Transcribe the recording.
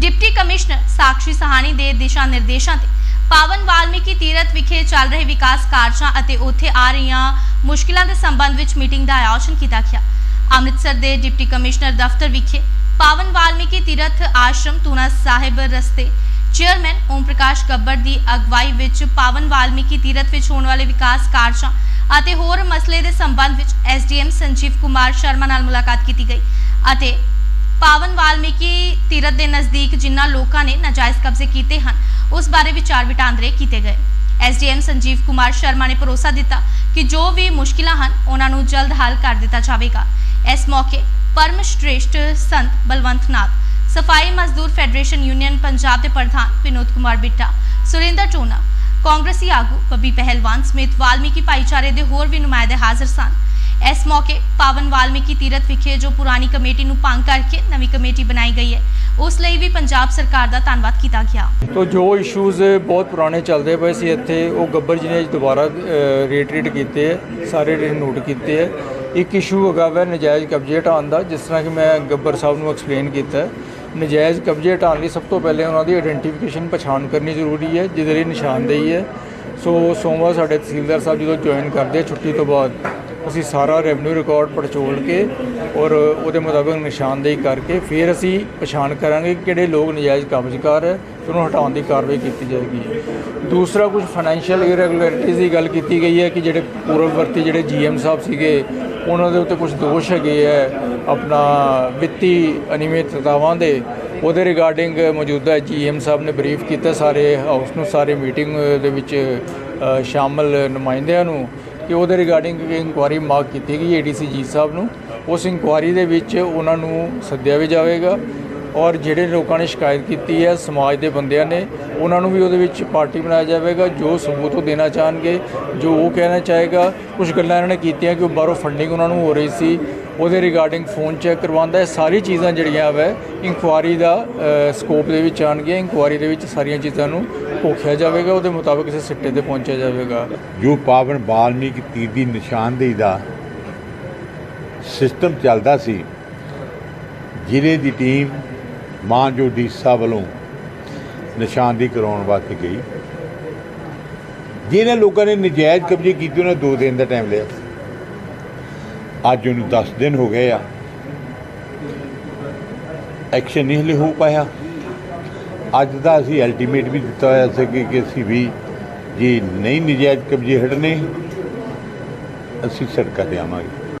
Deputy commissioner Sakshi ਸਹਾਣੀ ਦੇ ਦਿਸ਼ਾ ਨਿਰਦੇਸ਼ਾਂ ਤੇ ਪਾਵਨ ਵਾਲਮੀਕੀ ਤੀਰਥ ਵਿਖੇ ਚੱਲ ਰਹੇ ਵਿਕਾਸ ਕਾਰਜਾਂ ਅਤੇ ਉੱਥੇ ਆ ਰਹੀਆਂ ਮੁਸ਼ਕਿਲਾਂ ਦੇ ਸੰਬੰਧ ਵਿੱਚ ਮੀਟਿੰਗ ਦਾ ਆਯੋਜਨ ਕੀਤਾ ਗਿਆ। ਅੰਮ੍ਰਿਤਸਰ ਦੇ ਡਿਪਟੀ ਕਮਿਸ਼ਨਰ ਦਫ਼ਤਰ ਵਿਖੇ ਪਾਵਨ ਵਾਲਮੀਕੀ ਤੀਰਥ ਆਸ਼ਰਮ ਤੂਨਾ ਸਾਹਿਬ ਰਸਤੇ ਚੇਅਰਮੈਨ ਓਮ ਪ੍ਰਕਾਸ਼ ਗੱਬਰ ਦੀ ਅਗਵਾਈ ਵਿੱਚ ਪਾਵਨ ਵਾਲਮੀਕੀ ਤੀਰਥ ਵਿੱਚ ਹੋਣ ਵਾਲੇ ਵਿਕਾਸ ਕਾਰਜਾਂ ਅਤੇ ਹੋਰ ਮਸਲੇ ਦੇ ਸੰਬੰਧ ਵਿੱਚ ਐਸਡੀਐਮ ਸੰਜੀਵ ਕੁਮਾਰ ਸ਼ਰਮਾ ਨਾਲ ਮੁਲਾਕਾਤ ਕੀਤੀ ਗਈ ਅਤੇ ਪਾਵਨ ਵਾਲਮੀਕੀ ਤੀਰਥ ਦੇ ਨਜ਼ਦੀਕ ਜਿਨ੍ਹਾਂ ਲੋਕਾਂ ਨੇ ਨਾਜਾਇਜ਼ ਕਬਜ਼ੇ ਕੀਤੇ ਹਨ, ਉਸ ਬਾਰੇ ਵਿਚਾਰ ਵਟਾਂਦਰੇ ਕੀਤੇ ਗਏ। ਐਸਡੀਐਮ ਸੰਜੀਵ ਕੁਮਾਰ ਸ਼ਰਮਾ ਨੇ ਭਰੋਸਾ ਦਿੱਤਾ ਕਿ ਜੋ ਵੀ ਮੁਸ਼ਕਿਲਾਂ ਹਨ, ਉਹਨਾਂ ਨੂੰ ਜਲਦ ਹੱਲ ਕਰ ਦਿੱਤਾ ਜਾਵੇਗਾ। ਇਸ ਮੌਕੇ ਪਰਮ ਸ਼੍ਰੇਸ਼ਟ ਸੰਤ ਬਲਵੰਤ ਨਾਥ ਸਫ਼ਾਈ ਮਜ਼ਦੂਰ ਫੈਡਰੇਸ਼ਨ ਯੂਨੀਅਨ ਪੰਜਾਬ ਦੇ ਪ੍ਰਧਾਨ ਵਿਨੋਦ ਕੁਮਾਰ ਬਿੱਟਾ, ਸੁਰਿੰਦਰ ਟੋਨਾ ਕਾਂਗਰਸੀ ਆਗੂ ਬੱਬੀ ਪਹਿਲਵਾਨ ਸਮੇਤ ਵਾਲਮੀਕੀ ਭਾਈਚਾਰੇ ਦੇ ਹੋਰ ਵੀ ਨੁਮਾਇੰਦੇ ਹਾਜ਼ਰ ਸਨ। ਇਸ ਮੌਕੇ ਪਾਵਨ ਵਾਲਮੀਕੀ ਤੀਰਥ ਵਿਖੇ ਜੋ ਪੁਰਾਣੀ ਕਮੇਟੀ ਨੂੰ ਭੰਗ ਕਰਕੇ ਨਵੀਂ ਕਮੇਟੀ ਬਣਾਈ ਗਈ ਹੈ, ਉਸ ਲਈ ਵੀ ਪੰਜਾਬ ਸਰਕਾਰ ਦਾ ਧੰਨਵਾਦ ਕੀਤਾ ਗਿਆ। ਤੋ ਜੋ ਇਸ਼ੂਜ਼ ਬਹੁਤ ਪੁਰਾਣੇ ਚੱਲਦੇ ਪਏ ਸੀ ਇੱਥੇ, ਉਹ ਗੱਬਰ ਜੀ ਨੇ ਅੱਜ ਦੁਬਾਰਾ ਰੀਟਰੀਟ ਕੀਤੇ ਹੈ, ਸਾਰੇ ਰੇ ਨੋਟ ਕੀਤੇ ਹੈ। ਇੱਕ ਇਸ਼ੂ ਹੈਗਾ ਵੈ ਨਜਾਇਜ਼ ਕਬਜ਼ੇ ਹਟਾਉਣ ਦਾ, ਜਿਸ ਤਰ੍ਹਾਂ ਕਿ ਮੈਂ ਗੱਬਰ ਸਾਹਿਬ ਨੂੰ ਐਕਸਪਲੇਨ ਕੀਤਾ ਨਜਾਇਜ਼ ਕਬਜ਼ੇ ਹਟਾਉਣ ਲਈ ਸਭ ਤੋਂ ਪਹਿਲੇ ਉਹਨਾਂ ਦੀ ਆਇਡੈਂਟੀਫਿਕੇਸ਼ਨ ਪਛਾਣ ਕਰਨੀ ਜ਼ਰੂਰੀ ਹੈ, ਜਿਹਦੇ ਲਈ ਨਿਸ਼ਾਨਦੇਹੀ ਹੈ। ਸੋ ਸੋਮਵਾਰ ਸਾਡੇ ਤਹਿਸੀਲਦਾਰ ਸਾਹਿਬ ਜਦੋਂ ਜੁਆਇਨ ਕਰਦੇ ਛੁੱਟੀ ਤੋਂ ਬਾਅਦ। ਅਸੀਂ ਸਾਰਾ ਰੈਵਨਿਊ ਰਿਕਾਰਡ ਪੜਚੋਲ ਕੇ ਔਰ ਉਹਦੇ ਮੁਤਾਬਕ ਨਿਸ਼ਾਨਦੇਹੀ ਕਰਕੇ ਫਿਰ ਅਸੀਂ ਪਛਾਣ ਕਰਾਂਗੇ ਕਿਹੜੇ ਲੋਕ ਨਜਾਇਜ਼ ਕਬਜ਼ਕਾਰ ਹੈ ਉਹਨੂੰ ਹਟਾਉਣ ਦੀ ਕਾਰਵਾਈ ਕੀਤੀ ਜਾਏਗੀ। ਦੂਸਰਾ ਕੁਝ ਫਾਈਨੈਂਸ਼ੀਅਲ ਇਰੈਗੂਲਰਿਟੀਜ਼ ਦੀ ਗੱਲ ਕੀਤੀ ਗਈ ਹੈ ਕਿ ਜਿਹੜੇ ਪੂਰਵਵਰਤੀ ਜਿਹੜੇ ਜੀਐਮ ਸਾਹਿਬ ਸੀਗੇ, ਉਹਨਾਂ ਦੇ ਉੱਤੇ ਕੁਝ ਦੋਸ਼ ਹੈਗੇ ਹੈ ਆਪਣਾ ਵਿੱਤੀ ਅਨਿਯਮਿਤਤਾਵਾਂ ਦੇ। ਉਹਦੇ ਰਿਗਾਰਡਿੰਗ ਮੌਜੂਦਾ ਜੀਐਮ ਸਾਹਿਬ ਨੇ ਬਰੀਫ ਕੀਤਾ ਸਾਰੇ ਹਾਊਸ ਨੂੰ, ਸਾਰੇ ਮੀਟਿੰਗ ਦੇ ਵਿੱਚ ਸ਼ਾਮਲ ਨੁਮਾਇੰਦਿਆਂ ਨੂੰ। ਕਿ ਉਹਦੇ ਰਿਗਾਰਡਿੰਗ ਇਨਕੁਆਰੀ ਮਾਰਕ ਕੀਤੀ ਗਈ ਏਡੀਸੀ ਜੀ ਸਾਹਿਬ ਨੂੰ। ਉਸ ਇਨਕੁਆਰੀ ਦੇ ਵਿੱਚ ਉਹਨਾਂ ਨੂੰ ਸੱਦਿਆ ਵੀ ਜਾਵੇਗਾ ਔਰ ਜਿਹੜੇ ਲੋਕਾਂ ਨੇ ਸ਼ਿਕਾਇਤ ਕੀਤੀ ਹੈ ਸਮਾਜ ਦੇ ਬੰਦਿਆਂ ਨੇ, ਉਹਨਾਂ ਨੂੰ ਵੀ ਉਹਦੇ ਵਿੱਚ ਪਾਰਟੀ ਬਣਾਇਆ ਜਾਵੇਗਾ, ਜੋ ਸਬੂਤ ਉਹ ਦੇਣਾ ਚਾਹਣਗੇ, ਜੋ ਉਹ ਕਹਿਣਾ ਚਾਹੇਗਾ। ਕੁਝ ਗੱਲਾਂ ਇਹਨਾਂ ਨੇ ਕੀਤੀਆਂ ਕਿ ਉਹ ਬਾਹਰੋਂ ਫੰਡਿੰਗ ਉਹਨਾਂ ਨੂੰ ਹੋ ਰਹੀ ਸੀ। ਉਹਦੇ ਰਿਗਾਰਡਿੰਗ ਫੋਨ ਚੈੱਕ ਕਰਵਾਉਂਦਾ ਹੈ। ਸਾਰੀ ਚੀਜ਼ਾਂ ਜਿਹੜੀਆਂ ਵੈ ਇਨਕੁਆਰੀ ਦਾ ਸਕੋਪ ਦੇ ਵਿੱਚ ਆਉਣਗੀਆਂ। ਇਨਕੁਆਰੀ ਦੇ ਵਿੱਚ ਸਾਰੀਆਂ ਚੀਜ਼ਾਂ ਨੂੰ ਘੋਖਿਆ ਜਾਵੇਗਾ। ਉਹਦੇ ਮੁਤਾਬਕ ਕਿਸੇ ਸਿੱਟੇ ਤੇ ਪਹੁੰਚਿਆ ਜਾਵੇਗਾ। ਜੋ ਪਾਵਨ ਬਾਲਮੀਕ ਤੀਰ ਦੀ ਨਿਸ਼ਾਨਦੇਹੀ ਦਾ ਸਿਸਟਮ ਚੱਲਦਾ ਸੀ, ਜ਼ਿਲ੍ਹੇ ਦੀ ਟੀਮ ਮਾਂ ਜੋ ਡੀਸਾ ਵੱਲੋਂ ਨਿਸ਼ਾਨਦੇਹੀ ਕਰਾਉਣ ਵਾਸਤੇ ਗਈ। ਜਿਹਨਾਂ ਲੋਕਾਂ ਨੇ ਨਜਾਇਜ਼ ਕਬਜ਼ੇ ਕੀਤੇ, ਉਹਨਾਂ ਦੋ ਦਿਨ ਦਾ ਟਾਈਮ ਲਿਆ। ਅੱਜ ਉਹਨੂੰ 10 ਦਿਨ ਹੋ ਗਏ ਆ। ਐਕਸ਼ਨ ਨਹੀਂ ਹਲੇ ਹੋ ਪਾਇਆ। ਅੱਜ ਦਾ ਅਸੀਂ ਅਲਟੀਮੇਟ ਵੀ ਦਿੱਤਾ ਹੋਇਆ ਸੀ ਕਿ ਅਸੀਂ ਵੀ ਜੇ ਨਹੀਂ ਨਜਾਇਜ਼ ਕਬਜ਼ੇ ਹਟਨੇ ਅਸੀਂ ਸੜਕਾਂ ਤੇ ਆਵਾਂਗੇ।